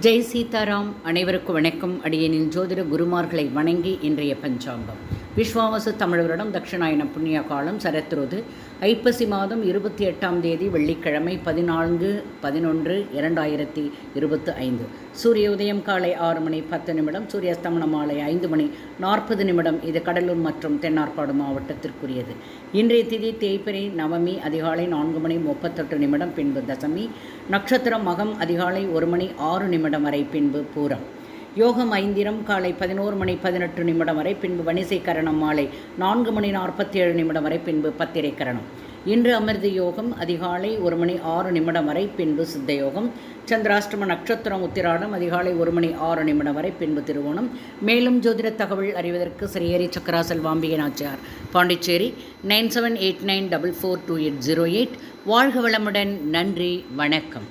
ஜெய் சீதாராம் அனைவருக்கும் வணக்கம். அடியனின் ஜோதிட குருமார்களை வணங்கி இன்றைய பஞ்சாங்கம். விஸ்வாவசு தமிழரிடம் தட்சிணாயன புண்ணிய காலம் சரத்ருது. ஐப்பசி மாதம் இருபத்தி எட்டாம் தேதி வெள்ளிக்கிழமை பதினான்கு பதினொன்று இரண்டாயிரத்தி இருபத்தி ஐந்து. சூரிய உதயம் காலை ஆறு மணி பத்து நிமிடம் சூரியஸ்தமனம் மாலை ஐந்து மணி நாற்பது நிமிடம். இது கடலூர் மற்றும் தென்னார்காடு மாவட்டத்திற்குரியது. இன்றைய திதி தேய்பிரை நவமி அதிகாலை நான்கு மணி முப்பத்தெட்டு நிமிடம் பின்பு தசமி. நட்சத்திரம் மகம் அதிகாலை ஒரு மணி ஆறு நிமிடம் வரை பின்பு பூரம். யோகம் ஐந்திரம் காலை பதினோரு மணி பதினெட்டு நிமிடம் வரை பின்பு வணிசை கரணம் மாலை நான்கு மணி நாற்பத்தி ஏழு நிமிடம் வரை பின்பு பத்திரை கரணம் இன்று அமிர்த யோகம் அதிகாலை ஒரு மணி ஆறு நிமிடம் வரை பின்பு சித்த யோகம். சந்திராஷ்டம நட்சத்திரம் உத்திராடம் அதிகாலை ஒரு மணி ஆறு நிமிடம் வரை பின்பு திருவோணம். மேலும் ஜோதிட தகவல் அறிவதற்கு ஸ்ரீஹரி சக்கராசல் வாம்பிகை Nachiyar Pondicherry nine seven eight nine double four two eight zero eight. வாழ்க வளமுடன் நன்றி வணக்கம்.